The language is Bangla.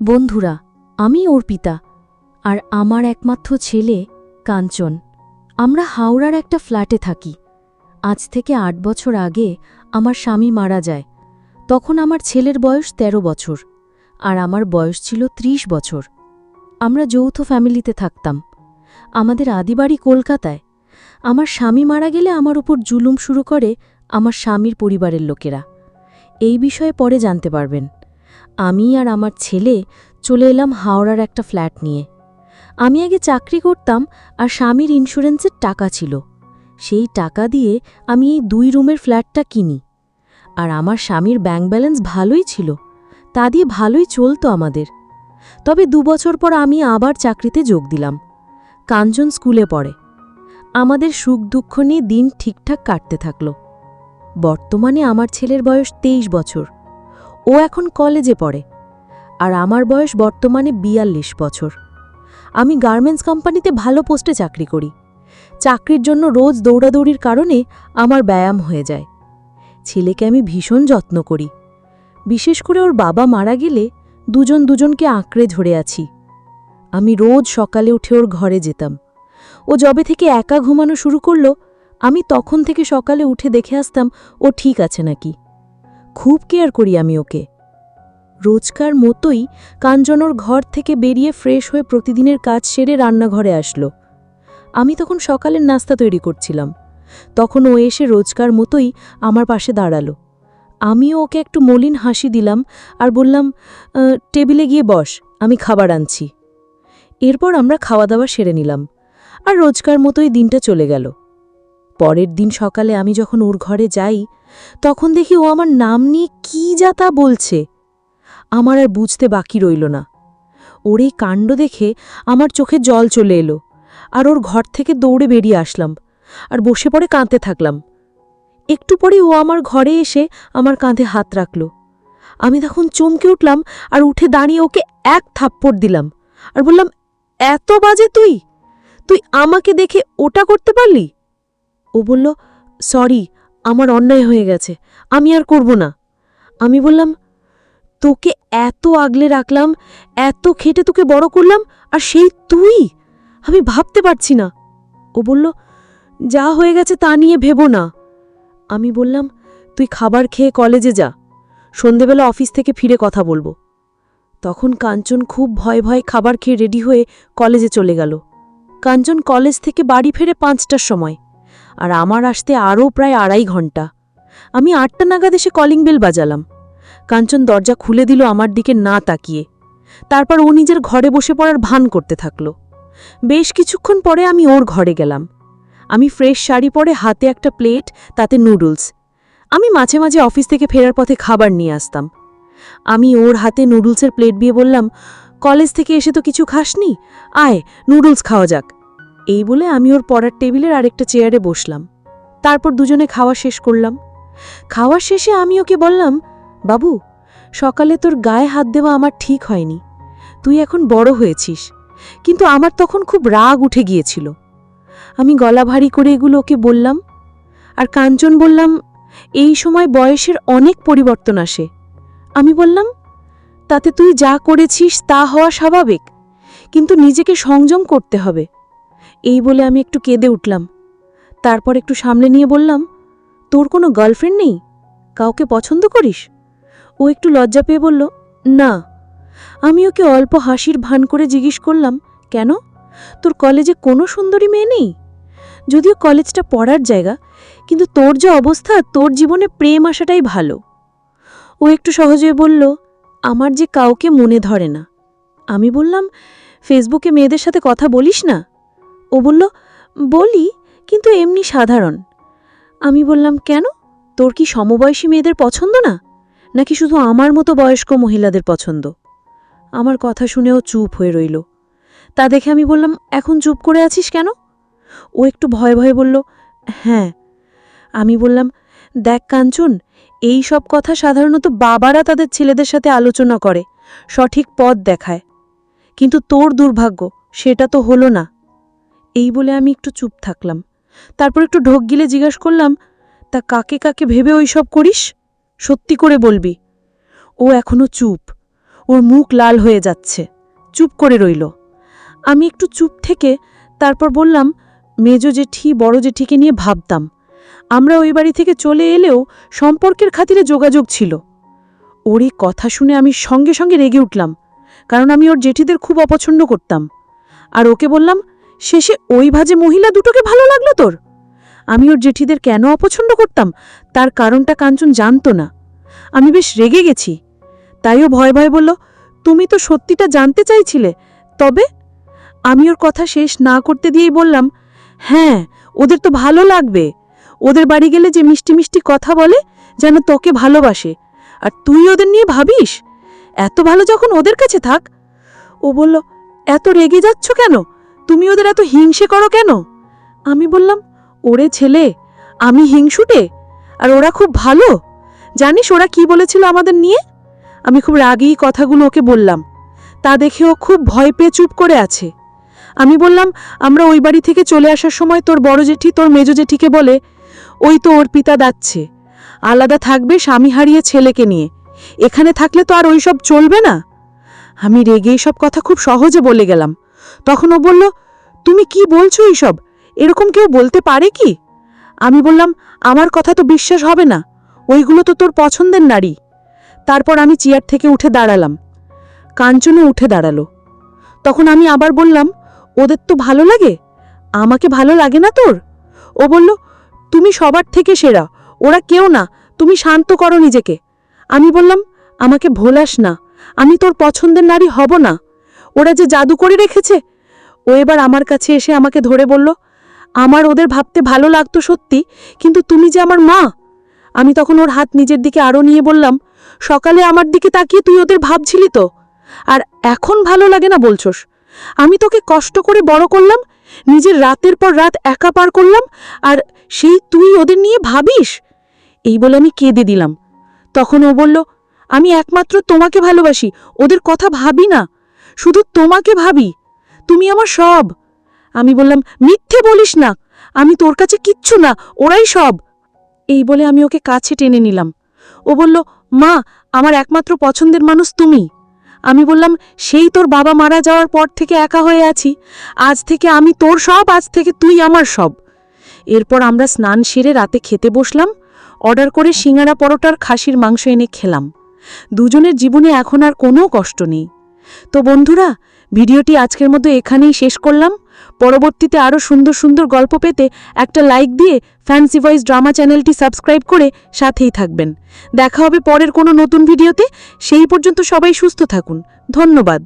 বন্ধুরা, আমি অর্পিতা আর আমার একমাত্র ছেলে কাঞ্চন। আমরা হাওড়ার একটা ফ্ল্যাটে থাকি। আজ থেকে আট বছর আগে আমার স্বামী মারা যায়। তখন আমার ছেলের বয়স ১৩ বছর, আর আমার বয়স ছিল ৩০ বছর। আমরা যৌথ ফ্যামিলিতে থাকতাম। আমাদের আদিবাড়ি কলকাতায়। আমার স্বামী মারা গেলে আমার উপর জুলুম শুরু করে আমার স্বামীর পরিবারের লোকেরা। এই বিষয়ে পরে জানতে পারবেন। আমি আর আমার ছেলে চলে এলাম হাওড়ার একটা ফ্ল্যাট নিয়ে। আমি আগে চাকরি করতাম আর স্বামীর ইন্স্যুরেন্সের টাকা ছিল। সেই টাকা দিয়ে আমি এই দুই রুমের ফ্ল্যাটটা কিনি। আর আমার স্বামীর ব্যাংক ব্যালেন্স ভালোই ছিল, তা দিয়ে ভালোই চলতো আমাদের। তবে দুবছর পর আমি আবার চাকরিতে যোগ দিলাম। কাঞ্চন স্কুলে পড়ে। আমাদের সুখ দুঃখ নিয়ে দিন ঠিকঠাক কাটতে থাকল। বর্তমানে আমার ছেলের বয়স তেইশ বছর। ও এখন কলেজে পড়ে। আর আমার বয়স বর্তমানে বিয়াল্লিশ বছর। আমি গার্মেন্টস কোম্পানিতে ভালো পোস্টে চাকরি করি। চাকরির জন্য রোজ দৌড়াদৌড়ির কারণে আমার ব্যায়াম হয়ে যায়। ছেলেকে আমি ভীষণ যত্ন করি। বিশেষ করে ওর বাবা মারা গেলে দুজন দুজনকে আঁকড়ে ধরে আছি। আমি রোজ সকালে উঠে ওর ঘরে যেতাম। ও যবে থেকে একা ঘুমানো শুরু করল, আমি তখন থেকে সকালে উঠে দেখে আসতাম, ও ঠিক আছে নাকি? খুব কেয়ার করি আমি ওকে। রোজকার মতোই কাঞ্চনর ঘর থেকে বেরিয়ে ফ্রেশ হয়ে প্রতিদিনের কাজ সেরে রান্নাঘরে আসলো। আমি তখন সকালের নাস্তা তৈরি করছিলাম। তখন ও এসে রোজকার মতোই আমার পাশে দাঁড়াল। আমিও ওকে একটু মলিন হাসি দিলাম আর বললাম টেবিলে গিয়ে বস, আমি খাবার আনছি। এরপর আমরা খাওয়া দাওয়া সেরে নিলাম আর রোজকার মতোই দিনটা চলে গেল। পরের দিন সকালে আমি যখন ওর ঘরে যাই তখন দেখি ও আমার নাম নিয়ে কি যা তা বলছে। আমার আর বুঝতে বাকি রইল না। ওর এই কাণ্ড দেখে আমার চোখে জল চলে এলো আর ওর ঘর থেকে দৌড়ে বেরিয়ে আসলাম আর বসে পড়ে কাঁদতে থাকলাম। একটু পরে ও আমার ঘরে এসে আমার কাঁধে হাত রাখল। আমি তখন চমকে উঠলাম আর উঠে দাঁড়িয়ে ওকে এক থাপ্পড় দিলাম আর বললাম, এত বাজে তুই? তুই আমাকে দেখে ওটা করতে পারলি? ও বলল, সরি আমার অন্যায় হয়ে গেছে, আমি আর করব না। আমি বললাম, তোকে এত আগলে রাখলাম, এত খেটে তোকে বড় করলাম, আর সেই তুই? আমি ভাবতে পারছি না। ও বলল, যা হয়ে গেছে তা নিয়ে ভেবো না। আমি বললাম, তুই খাবার খেয়ে কলেজে যা, সন্ধেবেলা অফিস থেকে ফিরে কথা বলব। তখন কাঞ্চন খুব ভয় ভয় খাবার খেয়ে রেডি হয়ে কলেজে চলে গেল। কাঞ্চন কলেজ থেকে বাড়ি ফেরে পাঁচটার সময়। আর আমার আসতে আরও প্রায় আড়াই ঘণ্টা। আমি আটটা নাগাদ এসে কলিং বেল বাজালাম। কাঞ্চন দরজা খুলে দিল আমার দিকে না তাকিয়ে। তারপর ও নিজের ঘরে বসে পড়ার ভান করতে থাকল। বেশ কিছুক্ষণ পরে আমি ওর ঘরে গেলাম। আমি ফ্রেশ শাড়ি পরে হাতে একটা প্লেট তাতে নুডলস আমি মাঝে মাঝে অফিস থেকে ফেরার পথে খাবার নিয়ে আসতাম। আমি ওর হাতে নুডলসের প্লেট দিয়ে বললাম, কলেজ থেকে এসে তো কিছু খাসনি? আয় নুডলস খাওয়া যাক। এই বলে আমি ওর পড়ার টেবিলের আরেকটা চেয়ারে বসলাম। তারপর দুজনে খাওয়া শেষ করলাম। খাওয়ার শেষে আমি ওকে বললাম, বাবু, সকালে তোর গায়ে হাত দেওয়া আমার ঠিক হয়নি। তুই এখন বড় হয়েছিস, কিন্তু আমার তখন খুব রাগ উঠে গিয়েছিল। আমি গলা ভারী করে এগুলো ওকে বললাম, আর কাঞ্চন বললাম, এই সময় বয়সের অনেক পরিবর্তন আসে। আমি বললাম, তাতে তুই যা করেছিস তা হওয়া স্বাভাবিক, কিন্তু নিজেকে সংযম করতে হবে। এই বলে আমি একটু কেঁদে উঠলাম। তারপর একটু সামলে নিয়ে বললাম, তোর কোনো গার্লফ্রেন্ড নেই? কাউকে পছন্দ করিস? ও একটু লজ্জা পেয়ে বলল, না। আমি ওকে অল্প হাসির ভান করে জিজ্ঞেস করলাম, কেন? তোর কলেজে কোনো সুন্দরী মেয়ে নেই? যদিও কলেজটা পড়ার জায়গা, কিন্তু তোর যে অবস্থা, তোর জীবনে প্রেম আসাটাই ভালো। ও একটু সহজে বলল, আমার যে কাউকে মনে ধরে না। আমি বললাম, ফেসবুকে মেয়েদের সাথে কথা বলিস না? ও বলল, বলি, কিন্তু এমনি সাধারণ। আমি বললাম, কেন? তোর কি সমবয়সী মেয়েদের পছন্দ না? নাকি শুধু আমার মতো বয়স্ক মহিলাদের পছন্দ? আমার কথা শুনেও চুপ হয়ে রইল। তা দেখে আমি বললাম, এখন চুপ করে আছিস কেন? ও একটু ভয়ে ভয়ে বলল হ্যাঁ। আমি বললাম, দেখ কাঞ্চন, এই সব কথা সাধারণত বাবারা তাদের ছেলেদের সাথে আলোচনা করে, সঠিক পথ দেখায়। কিন্তু তোর দুর্ভাগ্য, সেটা তো হলো না। এই বলে আমি একটু চুপ থাকলাম। তারপর একটু ঢোক গিলে জিজ্ঞাসা করলাম, তা কাকে কাকে ভেবে ওই সব করিস? সত্যি করে বলবি। ও এখনও চুপ। ওর মুখ লাল হয়ে যাচ্ছে। চুপ করে রইল। আমি একটু চুপ থেকে তারপর বললাম, মেজ জেঠি, বড় জেঠিকে নিয়ে ভাবতাম। আমরা ওই বাড়ি থেকে চলে এলেও সম্পর্কের খাতিরে যোগাযোগ ছিল। ওর এই কথা শুনে আমি সঙ্গে সঙ্গে রেগে উঠলাম, কারণ আমি ওর জেঠিদের খুব অপছন্দ করতাম। আর ওকে বললাম শেষে ওই ভাজে মহিলা দুটোকে ভালো লাগল তোর? আমি ওর জেঠিদের কেন অপছন্দ করতাম? তার কারণটা কাঞ্চন জানতো না। আমি বেশ রেগে গেছি। তাইও ভয় ভয় বলল, তুমি তো সত্যিটা জানতে চাইছিলে। তবে? আমি ওর কথা শেষ না করতে দিয়েই বললাম হ্যাঁ ওদের তো ভালো লাগবে। ওদের বাড়ি গেলে যে মিষ্টি মিষ্টি কথা বলে, যেন তোকে ভালোবাসে। আর তুই ওদের নিয়ে ভাবিস? এত ভালো যখন ওদের কাছে থাক? ও বলল, এত রেগে যাচ্ছ কেন? তুমি ওদের এত হিংসে করো কেন? আমি বললাম, ওরে ছেলে, আমি হিংসুটে? আর ওরা খুব ভালো? জানিস ওরা কি বলেছিল আমাদের নিয়ে? আমি খুব রাগেই কথাগুলো ওকে বললাম। তা দেখে ও খুব ভয় পেয়ে চুপ করে আছে। আমি বললাম, আমরা ওই বাড়ি থেকে চলে আসার সময় তোর বড় জেঠি, তোর মেজ জেঠিকে বলে, ওই তো ওর পিতা দাচ্ছে আলাদা থাকবে স্বামী হারিয়ে ছেলেকে নিয়ে। এখানে থাকলে তো আর ওইসব চলবে না? আমি রেগে সব কথা খুব সহজে বলে গেলাম। তখন ও বলল, তুমি কি বলছো এইসব? এরকম কেউ বলতে পারে কি? আমি বললাম, আমার কথা তো বিশ্বাস হবে না। ওইগুলো তো তোর পছন্দের নারী। তারপর আমি চেয়ার থেকে উঠে দাঁড়ালাম। কাঞ্চনও উঠে দাঁড়াল। তখন আমি আবার বললাম, ওদের তো ভালো লাগে? আমাকে ভালো লাগে না তোর? ও বলল, তুমি সবার থেকে সেরা। ওরা কেউ না। তুমি শান্ত করো নিজেকে। আমি বললাম, আমাকে ভোলাস না। আমি তোর পছন্দের নারী হব না। ওরা যে জাদু করে রেখেছে? ও এবার আমার কাছে এসে আমাকে ধরে বলল, আমার ওদের ভাবতে ভালো লাগতো সত্যি, কিন্তু তুমি যে আমার মা। আমি তখন ওর হাত নিজের দিকে আরও নিয়ে বললাম, সকালে আমার দিকে তাকিয়ে তুই ওদের ভাবছিলি তো? আর এখন ভালো লাগে না বলছস? আমি তোকে কষ্ট করে বড় করলাম, নিজের রাতের পর রাত একা পার করলাম, আর সেই তুই ওদের নিয়ে ভাবিস? এই বলে আমি কেঁদে দিলাম। তখন ও বলল, আমি একমাত্র তোমাকে ভালোবাসি, ওদের কথা ভাবি না। শুধু তোমাকে ভাবি, তুমি আমার সব। আমি বললাম, মিথ্যে বলিস না, আমি তোর কাছে কিচ্ছু না, ওরাই সব। এই বলে আমি ওকে কাছে টেনে নিলাম। ও বলল, মা, আমার একমাত্র পছন্দের মানুষ তুমি। আমি বললাম, সেই তোর বাবা মারা যাওয়ার পর থেকে একা হয়ে আছি। আজ থেকে আমি তোর সব, আজ থেকে তুই আমার সব। এরপর আমরা স্নান সেরে রাতে খেতে বসলাম, অর্ডার করে সিঙ্গারা পরোটার খাসির মাংস এনে খেলাম। দুজনের জীবনে এখন আর কোনো কষ্ট নেই। তো বন্ধুরা, ভিডিওটি আজকের মতো এখানেই শেষ করলাম। পরবর্তীতে আরও সুন্দর সুন্দর গল্প পেতে একটা লাইক দিয়ে ফ্যান্সি ভয়েস ড্রামা চ্যানেলটি সাবস্ক্রাইব করে সাথেই থাকবেন। দেখা হবে পরের কোনো নতুন ভিডিওতে। সেই পর্যন্ত সবাই সুস্থ থাকুন। ধন্যবাদ।